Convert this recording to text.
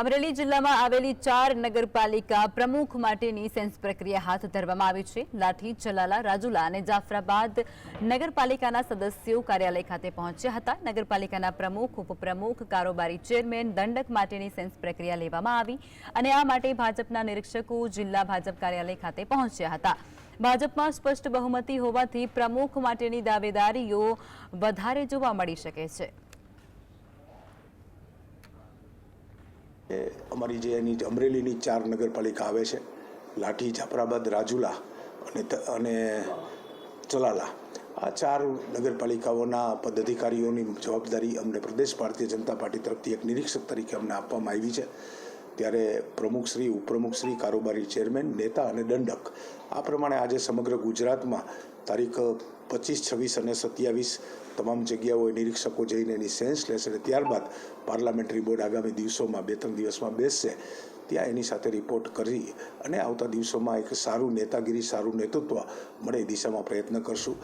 અમરેલી જિલ્લામાં આવેલી ચાર નગરપાલિકા પ્રમુખ માટેની સેન્સ પ્રક્રિયા હાથ ધરવામાં આવી છે. લાઠી ચલાલા રાજુલા અને જાફરાબાદ નગરપાલિકાના સદસ્યો કાર્યાલય ખાતે પહોંચ્યા હતા. નગરપાલિકાના પ્રમુખ, ઉપપ્રમુખ, કારોબારી ચેરમેન દંડક માટેની સેન્સ પ્રક્રિયા લેવામાં આવી અને આ માટે ભાજપના નિરીક્ષકો જિલ્લા ભાજપ કાર્યાલય ખાતે પહોંચ્યા હતા. ભાજપમાં સ્પષ્ટ બહુમતી હોવાથી પ્રમુખ માટેની દાવેદારીઓ વધારે જોવા મળી શકે છે. એ અમારી જે એની અમરેલીની ચાર નગરપાલિકા આવે છે, લાઠી, જાફરાબાદ, રાજુલા અને અને ચલાલા. આ ચાર નગરપાલિકાઓના પદાધિકારીઓની જવાબદારી અમને પ્રદેશ ભારતીય જનતા પાર્ટી તરફથી એક નિરીક્ષક તરીકે અમને આપવામાં આવી છે. ત્યારે પ્રમુખશ્રી ઉપપ્રમુખશ્રી કારોબારી ચેરમેન, નેતા અને દંડક. આ પ્રમાણે આજે સમગ્ર ગુજરાતમાં તારીખ પચીસ, છવ્વીસ અને સત્યાવીસ તમામ જગ્યાઓએ નિરીક્ષકો જઈને એની સેન્સ લેશે અને ત્યારબાદ પાર્લામેન્ટરી બોર્ડ આગામી દિવસોમાં બે, ત્રણ દિવસમાં બેસશે. ત્યાં એની સાથે રિપોર્ટ કરી અને આવતા દિવસોમાં એક સારું નેતાગીરી, સારું નેતૃત્વ મળે એ દિશામાં પ્રયત્ન કરશું.